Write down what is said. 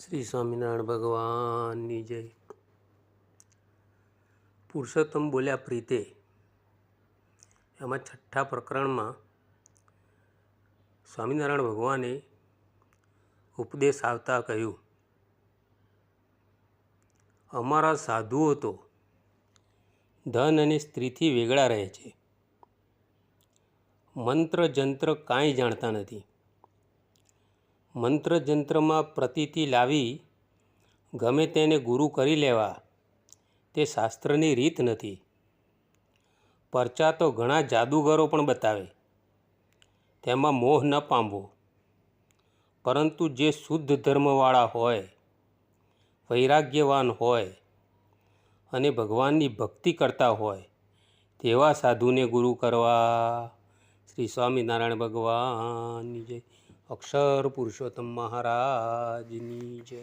શ્રી સ્વામિનારાયણ ભગવાનની જય. પુરુષોત્તમ બોલ્યા પ્રીતે, એમાં છઠ્ઠા પ્રકરણમાં સ્વામિનારાયણ ભગવાને ઉપદેશ આવતા કહ્યું, અમારા સાધુઓ તો ધન અને સ્ત્રીથી વેગળા રહે છે. મંત્ર જંત્ર કાંઈ જાણતા નથી. મંત્ર જંત્રમાં પ્રતીતિ લાવી, ગમે તેને ગુરુ કરી લેવા, તે શાસ્ત્રની રીત નથી. પરચા તો ઘણા જાદુગરો પણ બતાવે. તેમાં મોહ ન પામવો. પરંતુ જે શુદ્ધ ધર્મવાળા હોય, વૈરાગ્યવાન હોય અને ભગવાનની ભક્તિ કરતા હોય, તેવા સાધુને ગુરુ કરવા. શ્રી સ્વામિનારાયણ ભગવાન જય. અક્ષર પુરુષોત્તમ મહારાજની જય.